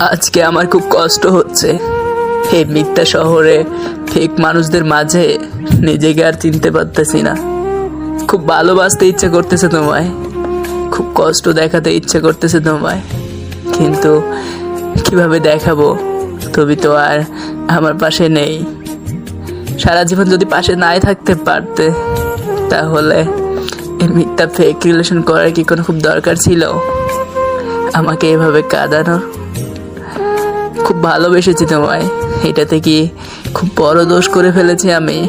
আজকে আমার খুব কষ্ট হচ্ছে। এই মিথ্যা শহরে ফেক মানুষদের মাঝে নিজেকে আর চিনতে পারতেছি না। খুব ভালোবাসতে ইচ্ছে করতেছে তোমায়। খুব কষ্ট দেখাতে ইচ্ছে করতেছে তোমায়। কিন্তু কীভাবে দেখাবো? তুমি তো আর আমার পাশে নেই। সারা জীবন যদি পাশে নাই থাকতে পারতে, তাহলে এই মিথ্যা ফেক রিলেশন করার কি কোনো খুব দরকার ছিল? আমাকে এভাবে কাঁদানোর খুব ভালোবেসেছি তোমায়। এটাতে কি খুব বড় দোষ করে ফেলেছি আমি?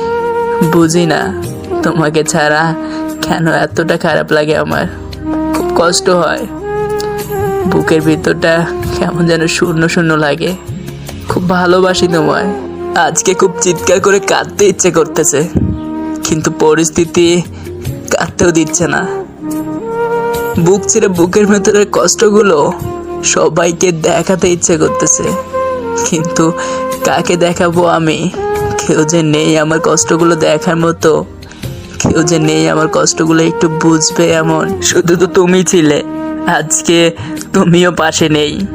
বুঝি না। তোমাকে ছাড়া কেন এতটা খারাপ লাগে আমার? খুব কষ্ট হয়। বুকের ভিতরটা কেমন যেন শূন্য শূন্য লাগে। খুব ভালোবাসি তোমায়। আজকে খুব চিৎকার করে কাঁদতে ইচ্ছে করতেছে। কিন্তু পরিস্থিতি কাঁদতেও দিচ্ছে না। বুক ছেড়ে বুকের ভেতরের কষ্টগুলো সবাইকে দেখাতে ইচ্ছে করতেছে। কিন্তু কাকে দেখাবো আমি? কেউ যে নেই আমার কষ্টগুলো দেখার মতো। কেউ যে নেই আমার কষ্টগুলো একটু বুঝবে এমন। শুধু তো তুমি ছিলে। আজকে তুমিও পাশে নেই।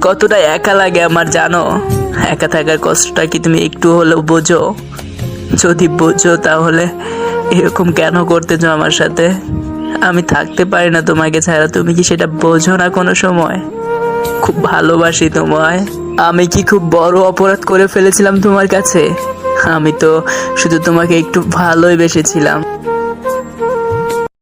কতটা একা লাগে আমার জানো? একা থাকার কষ্টটা কি তুমি একটু হলেও বোঝো? যদি বোঝো তাহলে এরকম কেন করতেছো আমার সাথে? আমি থাকতে পারি না তোমাকে ছাড়া। তুমি কি সেটা বোঝো না কোনো সময়? খুব ভালোবাসি তোমায়। আমি কি খুব বড় অপরাধ করে ফেলেছিলাম তোমার কাছে? আমি তো শুধু তোমাকে একটু ভালোই বেসেছিলাম।